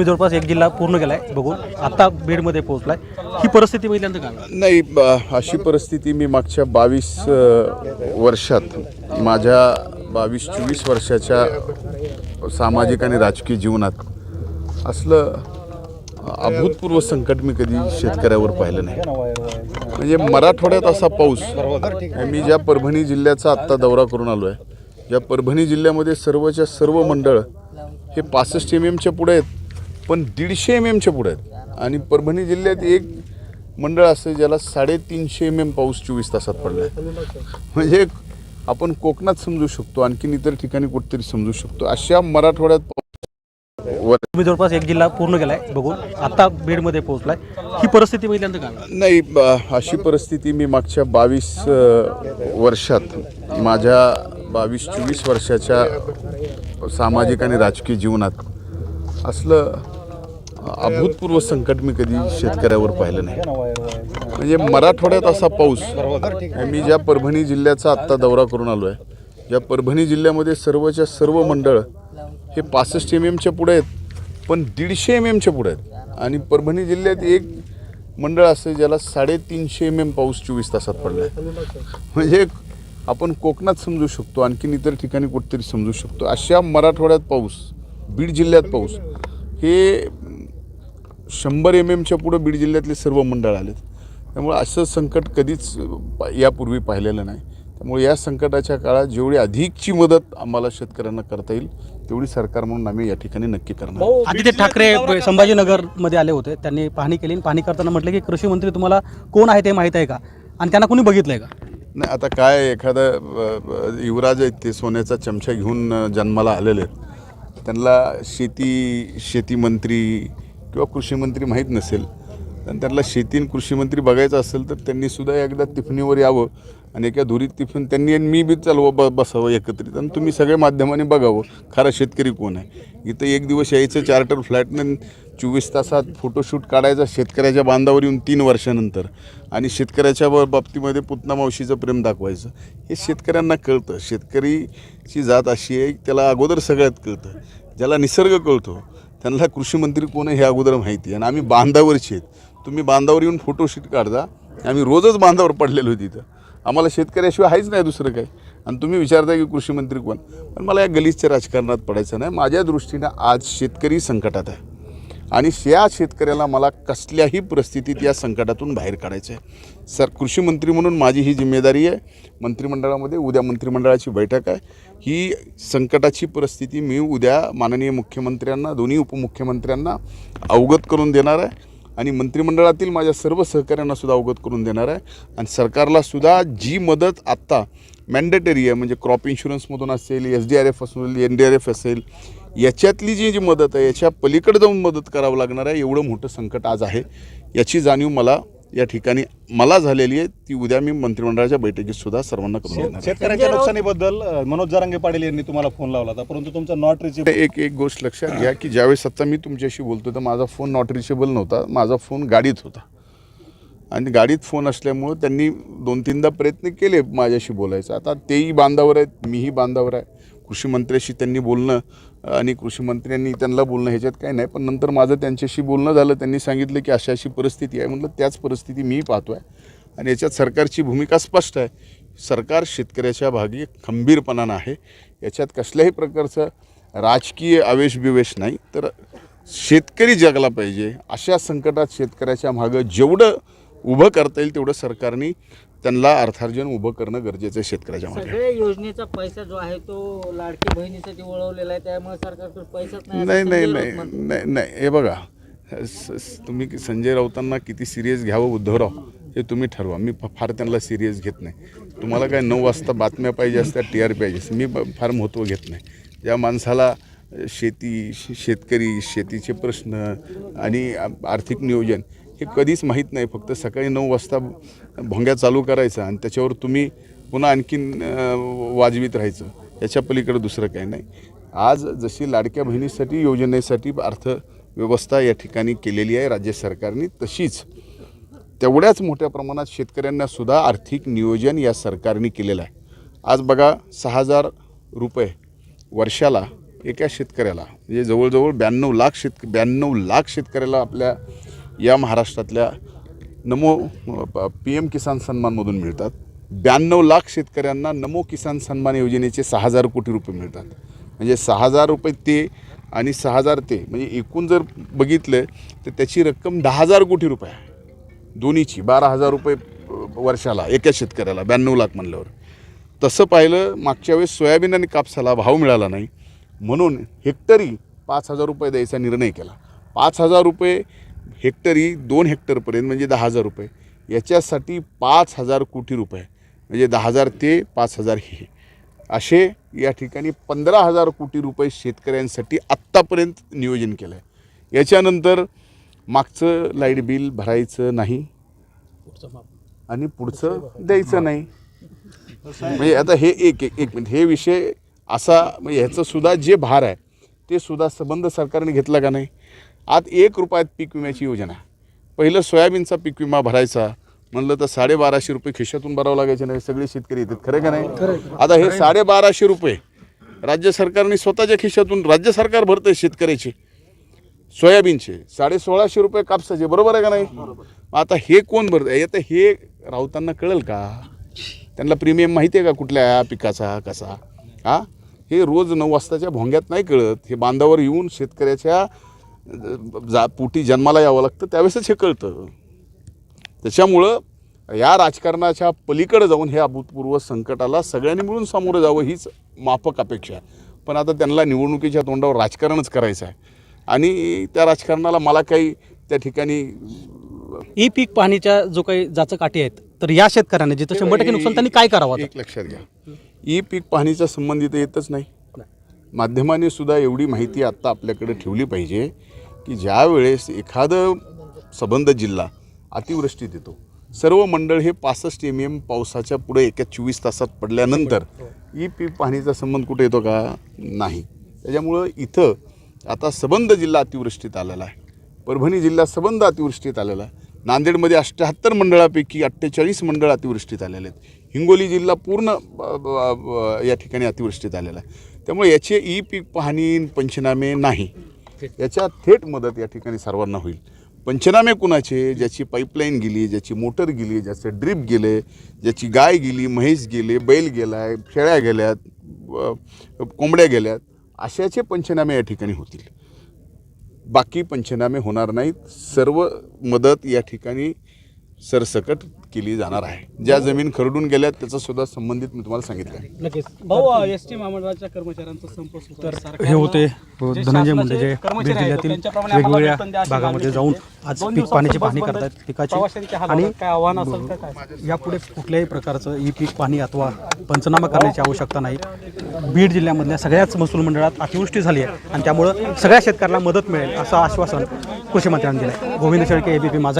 तुम्ही जवळपास एक जिल्हा पूर्ण केला आहे बघून. आता बीडमध्ये आहे ही परिस्थिती पहिल्यांदा काय नाही ब- अशी परिस्थिती मी मागच्या बावीस वर्षात माझ्या बावीस चोवीस वर्षाच्या सामाजिक आणि राजकीय जीवनात असलं अभूतपूर्व संकट मी कधी शेतकऱ्यावर पाहिलं नाही. म्हणजे मराठवाड्यात असा पाऊस मी ज्या परभणी जिल्ह्याचा आत्ता दौरा करून आलो आहे ज्या परभणी जिल्ह्यामध्ये सर्वच्या सर्व मंडळ हे पासष्ट एम एमच्या पुढे आहेत पण दीडशे एम एमच्या पुढे आहेत. आणि परभणी जिल्ह्यात एक मंडळ असं ज्याला साडेतीनशे एम एम पाऊस चोवीस तासात पडला आहे म्हणजे आपण कोकणात समजू शकतो आणखीन इतर ठिकाणी कुठेतरी समजू शकतो. अशा मराठवाड्यात तुम्ही जवळपास एक जिल्हा पूर्ण गेलाय बघून आता बीडमध्ये पोहोचलाय. ही परिस्थिती पहिल्यांदा काय नाही अशी परिस्थिती मी मागच्या बावीस वर्षात माझ्या बावीस चोवीस वर्षाच्या सामाजिक आणि राजकीय जीवनात असलं अभूतपूर्व संकट मी कधी शेतकऱ्यावर पाहिलं नाही. म्हणजे मराठवाड्यात असा पाऊस मी ज्या परभणी जिल्ह्याचा आत्ता दौरा करून आलो आहे ज्या परभणी जिल्ह्यामध्ये सर्वच्या सर्व मंडळ हे पासष्ट एम एमच्या पुढे आहेत पण दीडशे एम एमच्या पुढे आहेत. आणि परभणी जिल्ह्यात एक मंडळ असं ज्याला साडेतीनशे एम एम पाऊस चोवीस तासात पडला आहे म्हणजे आपण कोकणात समजू शकतो आणखीन इतर ठिकाणी कुठेतरी समजू शकतो. अशा मराठवाड्यात पाऊस बीड जिल्ह्यात पाऊस हे शंभर एम एमच्या पुढं बीड जिल्ह्यातले सर्व मंडळ आलेत. त्यामुळे असं संकट कधीच यापूर्वी पाहिलेलं नाही. त्यामुळे या संकटाच्या काळात जेवढी अधिकची मदत आम्हाला शेतकऱ्यांना करता येईल तेवढी सरकार म्हणून आम्ही या ठिकाणी नक्की करणार. आदित्य ठाकरे संभाजीनगरमध्ये आले होते. त्यांनी पाहणी केली आणि पाहणी करताना म्हटलं की कृषी मंत्री तुम्हाला कोण आहे ते माहीत आहे का? आणि त्यांना कोणी बघितलंय का? नाही आता काय एखादं युवराज आहेत ते सोन्याचा चमचा घेऊन जन्माला आलेले आहेत. त्यांना शेती शेतीमंत्री किंवा कृषीमंत्री माहीत नसेल आणि त्यांना शेती कृषीमंत्री बघायचं असेल तर त्यांनीसुद्धा एकदा तिफणीवर यावं आणि एका धुरीत टिफिन त्यांनी आणि मी बी चालवं ब बसावं एकत्रित. आणि तुम्ही सगळ्या माध्यमांनी बघावं खरा शेतकरी कोण आहे. इथं एक दिवस यायचं चार्टर फ्लॅटनं चोवीस तासात फोटोशूट काढायचा शेतकऱ्याच्या बांधावर येऊन तीन वर्षानंतर आणि शेतकऱ्याच्या ब- बाबतीमध्ये पुतना मावशीचं प्रेम दाखवायचं. हे शेतकऱ्यांना कळतं. शेतकरीची जात अशी आहे त्याला अगोदर सगळ्यात कळतं. ज्याला निसर्ग कळतो त्यांना कृषीमंत्री कोण आहे हे अगोदर माहिती आहे. आणि आम्ही बांधावरची आहेत. तुम्ही बांधावर येऊन फोटोशूट काढता. आम्ही रोजच बांधावर पडलेलो तिथं. आम्हाला शेतकऱ्याशिवाय आहेच नाही दुसरं काही. आणि तुम्ही विचारता की कृषीमंत्री कोण? पण मला या गलिच्छ राजकारणात पडायचं नाही. माझ्या दृष्टीनं आज शेतकरी संकटात आहे. आणि या शेतकऱ्याला मला कसल्याही परिस्थितीत या संकटातून बाहेर काढायचं आहे सर कृषी मंत्री म्हणून माझी ही जिम्मेदारी आहे. मंत्रिमंडळामध्ये उद्या मंत्रिमंडळाची बैठक आहे. ही संकटाची परिस्थिती मी उद्या माननीय मुख्यमंत्र्यांना दोन्ही उपमुख्यमंत्र्यांना अवगत करून देणार आहे. आणि मंत्रिमंडळातील माझ्या सर्व सहकाऱ्यांनासुद्धा अवगत करून देणार आहे. आणि सरकारलासुद्धा जी मदत आत्ता मॅन्डेटरी आहे म्हणजे क्रॉप इन्शुरन्समधून असेल एस डी आर एफ असेल एन डी आर एफ असेल याच्यातली जी जी मदत आहे याच्या पलीकडे जाऊन मदत करावं लागणार आहे एवढं मोठं संकट आज आहे याची जाणीव मला या ठिकाणी मला झालेली आहे ती उद्या मी मंत्रिमंडळाच्या बैठकीत सुद्धा सर्वांना करून. शेतकऱ्यांच्या नुकसानीबद्दल मनोज जरांगे पाटील यांनी तुम्हाला फोन लावला होता परंतु तुमचा नॉट रिचेबल एक एक गोष्ट लक्षात घ्या की ज्यावेळेस आता मी तुमच्याशी बोलतो तर माझा फोन नॉट रिचेबल नव्हता माझा फोन गाडीत होता आणि गाडीत फोन असल्यामुळं त्यांनी दोन तीनदा प्रयत्न केले माझ्याशी बोलायचं. आता तेही बांधावर आहेत मीही बांधावर आहे. कृषी मंत्र्याशी त्यांनी बोलणं आणि कृषी मंत्र्यांनी त्यांना बोलणं ह्याच्यात काही नाही पण नंतर माझं त्यांच्याशी बोलणं झालं त्यांनी सांगितलं की अशा अशी परिस्थिती आहे. म्हटलं त्याच परिस्थिती मीही पाहतो आहे आणि याच्यात सरकारची भूमिका स्पष्ट आहे. सरकार शेतकऱ्याच्या भागी खंबीरपणानं आहे याच्यात कसल्याही प्रकारचं राजकीय आवेश बिवेश नाही. तर शेतकरी जगला पाहिजे. अशा संकटात शेतकऱ्याच्या मागं जेवढं उभं करता येईल तेवढं सरकारने त्यांना अर्थार्जन उभं करणं गरजेचं आहे शेतकऱ्याच्या सगळ्या योजनेचा पैसा जो आहे तो लाडकी बहिणीसाठी वळवलेला आहे त्यामुळे सरकारकडे पैसाच नाही नाही नाही नाही. नाही नाही. हे बघा स- स- तुम्ही संजय राऊतांना किती सिरियस घ्यावं उद्धवराव हे तुम्ही ठरवा. मी फ- फार त्यांना सिरियस घेत नाही. तुम्हाला काय नऊ वाजता बातम्या पाहिजे असतात टी आर पाहिजे मी ब- फार महत्त्व घेत नाही. ज्या माणसाला अ, शेती शे- शेतकरी शेतीचे प्रश्न आणि आ- आर्थिक नियोजन हे कधीच माहीत नाही फक्त सकाळी नऊ वाजता भोंग्या चालू करायचा आणि त्याच्यावर तुम्ही पुन्हा आणखीन वाजवीत राहायचं. याच्या पलीकडे दुसरं काही नाही. आज जशी लाडक्या बहिणीसाठी योजनेसाठी अर्थव्यवस्था या ठिकाणी केलेली आहे राज्य सरकारने तशीच तेवढ्याच मोठ्या प्रमाणात शेतकऱ्यांनासुद्धा आर्थिक नियोजन या सरकारने केलेलं आहे. आज बघा सहा हजार रुपये वर्षाला एका शेतकऱ्याला म्हणजे जवळजवळ ब्याण्णव लाख शेतक ब्याण्णव लाख शेतकऱ्याला आपल्या या महाराष्ट्रातल्या नमो पी एम किसान सन्मानमधून मिळतात. ब्याण्णव लाख शेतकऱ्यांना नमो किसान सन्मान योजनेचे सहा हजार कोटी रुपये मिळतात. म्हणजे सहा हजार रुपये ते आणि सहा हजार ते म्हणजे एकूण जर बघितलं तर त्याची रक्कम दहा हजार कोटी रुपये आहे. दोन्हीची बारा हजार रुपये वर्षाला एका शेतकऱ्याला ब्याण्णव लाख म्हणल्यावर. तसं पाहिलं मागच्या वेळेस सोयाबीन आणि कापसाला भाव मिळाला नाही. म्हणून हेक्टरी पाच हजार रुपये द्यायचा निर्णय केला. पाच हजार रुपये हेक्टरी दोन हेक्टरपर्यंत म्हणजे दहा हजार रुपये. याच्यासाठी पाच हजार कोटी रुपये. म्हणजे दहा हजार ते पाच हजार हे. असे या ठिकाणी पंधरा हजार कोटी रुपये शेतकऱ्यांसाठी आत्तापर्यंत नियोजन केलं आहे याच्यानंतर मागचं लाइट बिल भरायचं नाही. आणि पुढचं द्यायचं नाही. म्हणजे आता हे एक एक एक मिनिट. हे विषय असा म्हणजे ह्याचंसुद्धा जे भार आहे ते सुद्धा संबंध सरकारने घेतला का नाही? आज एक रुपयात पीक विम्याची योजना पहिलं सोयाबीनचा पीक विमा भरायचा. म्हणलं तर साडेबाराशे रुपये खिशातून भरावं लागायचे नाही सगळे शेतकरी येतात. खरं का नाही? आता हे साडेबाराशे रुपये राज्य सरकारने स्वतःच्या खिशातून राज्य सरकार भरतंय शेतकऱ्याचे. सोयाबीनचे साडे सोळाशे रुपये कापसाचे बरोबर आहे का नाही? आता हे कोण भरत आता हे राऊतांना कळेल का? त्यांना प्रीमियम माहिती आहे का कुठल्या पिकाचा कसा? हा? हे रोज नऊ वाजताच्या भोंग्यात नाही कळत. हे बांधावर येऊन शेतकऱ्याच्या जा पोटी जन्माला यावं लागतं त्यावेळेसच हे कळतं. त्याच्यामुळं या राजकारणाच्या पलीकडे जाऊन हे अभूतपूर्व संकटाला सगळ्यांनी मिळून सामोरं जावं हीच माफक अपेक्षा आहे. पण आता त्यांना निवडणुकीच्या तोंडावर राजकारणच करायचं आहे. आणि त्या राजकारणाला मला काही त्या ठिकाणी ई पीक पाहणीच्या जो काही जाचं काठी आहेत तर या शेतकऱ्यांना जिथं शंभर टक्के नुकसान त्यांनी काय करावं? एक लक्षात घ्या. ई पीक पाहणीचा संबंध इथं येतच नाही. माध्यमांनी सुद्धा एवढी माहिती आत्ता आपल्याकडे ठेवली पाहिजे की ज्या वेळेस एखादं सबंध जिल्हा अतिवृष्टीत येतो सर्व मंडळ हे पासष्ट एम एम पावसाच्या पुढे एका चोवीस तासात पडल्यानंतर ई पीक पाहणीचा संबंध कुठे येतो का? नाही. त्याच्यामुळं इथं आता सबंध जिल्हा अतिवृष्टीत आलेला आहे. परभणी जिल्हा सबंध अतिवृष्टीत आलेला आहे. नांदेडमध्ये अष्ट्याहत्तर मंडळापैकी अठ्ठेचाळीस मंडळ अतिवृष्टीत आलेले आहेत. हिंगोली जिल्हा पूर्ण या ठिकाणी अतिवृष्टीत आलेला आहे. त्यामुळे याचे ई पीक पाहणी पंचनामे नाही. याच्या थेट मदत या ठिकाणी सर्वांना होईल. पंचनामे कुणाचे? ज्याची पाईपलाईन गेली ज्याची मोटर गेली ज्याचं ड्रीप गेले ज्याची गाय गेली म्हैस गेले बैल गेलाय शेळ्या गेल्यात कोंबड्या गेल्यात अशाचे पंचनामे या ठिकाणी होतील. बाकी पंचनामे होणार नाहीत. सर्व मदत या ठिकाणी सरसकट केली जाणार आहे ज्या जमीन खरडून गेल्यात त्याचा सुद्धा संबंधित मी तुम्हाला सांगितलं आहे नक्कीच भाऊ एस टी महामंडळाच्या कर्मचाऱ्यांचा संप सुरू आहे. सरकारनं हे होते जे धनंजय मुंडे जे कर्मचारी बीड आहेत, जिल्ह्यातील त्यांच्याप्रमाणे आम्हाला वेगवेगळ्या वेतन द्या अशी भागामध्ये मागणी जाऊन केली. आज दोन पीक पाण्याची पाहणी बंद करतायत. पिकाची आणि. काय आव्हान असेल तर काय यापुढे कुठल्याही प्रकारचं ई पीक पाहणी अथवा पंचनामा करण्याची आवश्यकता नाही बीड जिल्ह्यामधल्या सगळ्याच महसूल मंडळात अतिवृष्टी झाली आहे आणि त्यामुळं सगळ्या शेतकऱ्याला मदत मिळेल असं आश्वासन कृषी मंत्र्यांनी दिलं गोविंद शेळके एबीपी माझा